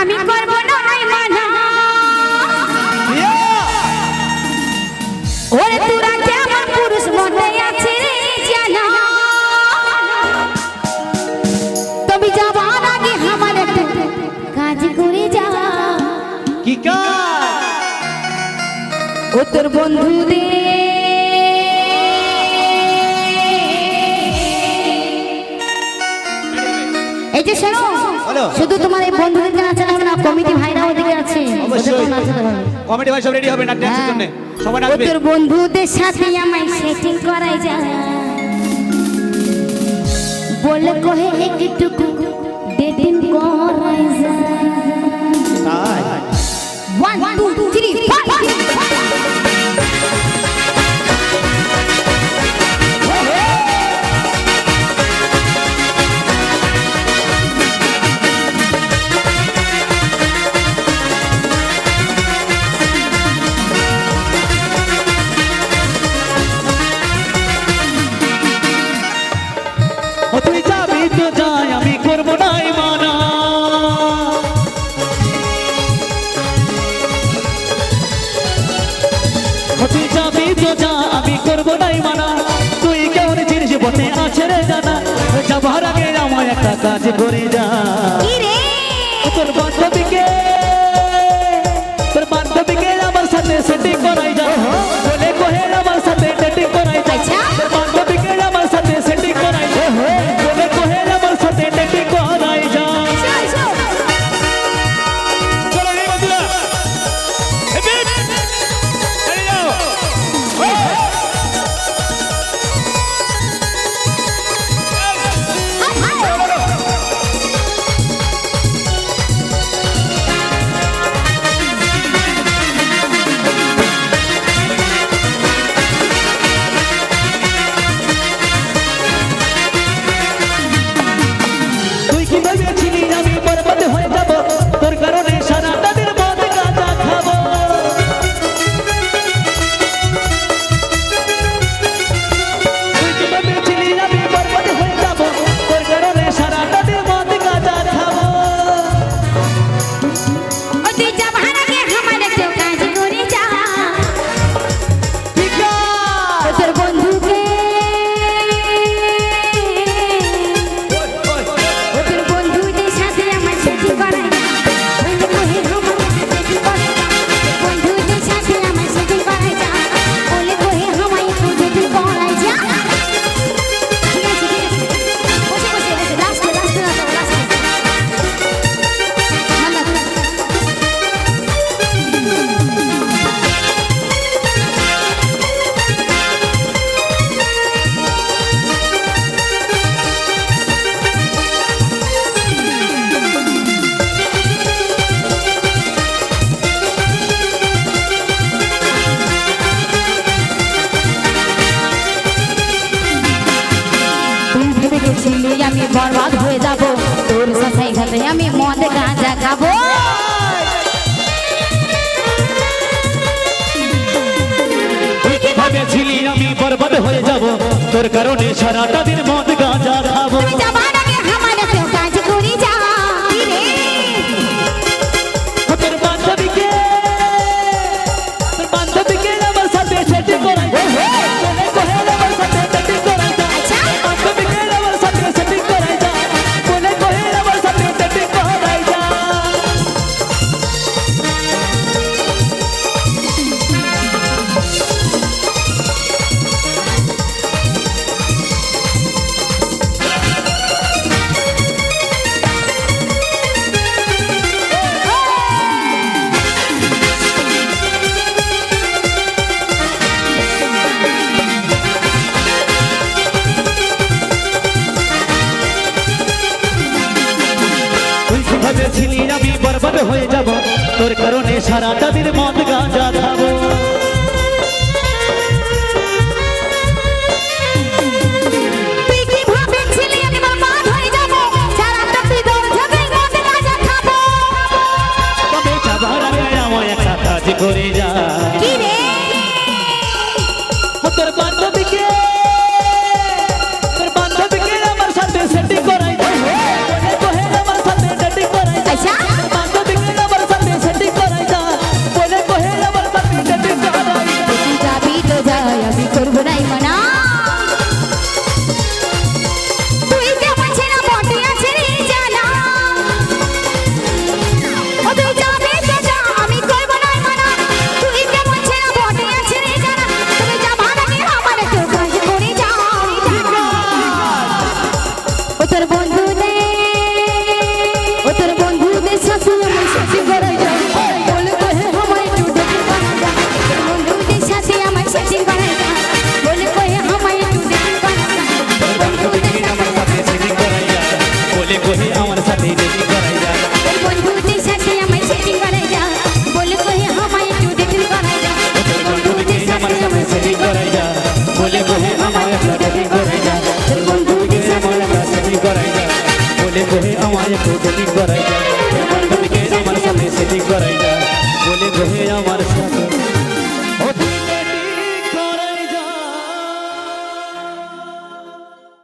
আমি করব না মানা। ওরে তোরা কেমন পুরুষ মনে আছে রে জানা যাবার আগে আমার একটা কাজ করে যা। কি কাজ? ও তোর বন্ধুদের এই যে শোনো শুধু তোমার এই না কমিটি ভাইরা ওদিকে আছে। অবশ্যই। কমেডি ভাই সব রেডি হবে না ড্যান্সের জন্য সবাই নাচবে তোর বন্ধুদের সাথে আমায় সেটিং করাই যা। বলে কহে একটুকু তো যাই আমি করব নাই মানা তুই যাবি তো যা আমি করব নাই মানা তুই কেমন জিনিস বতে আছে রে জানা। যাবার আগে আমায় একটা কাজ করে যা। তোর বান্ধবীকে আমি বরবাদ হয়ে যাব। তোর সাথে ঘাটে আমি মদ গাঁজা খাব। ভেবেছিলি আমি বরবাদ হয়ে যাব? তোর কারণে সারাটা দিন মদ গাঁজা খাব। ভেবেছিলি আমি বরবাদ হয়ে যাব। তোর কারণে সারাটা দিন মদ গাঁজা খাব। তো সেটিং করাই যা আমার সাথে সেটিং করাই যা বলে রহে আমার সাথে।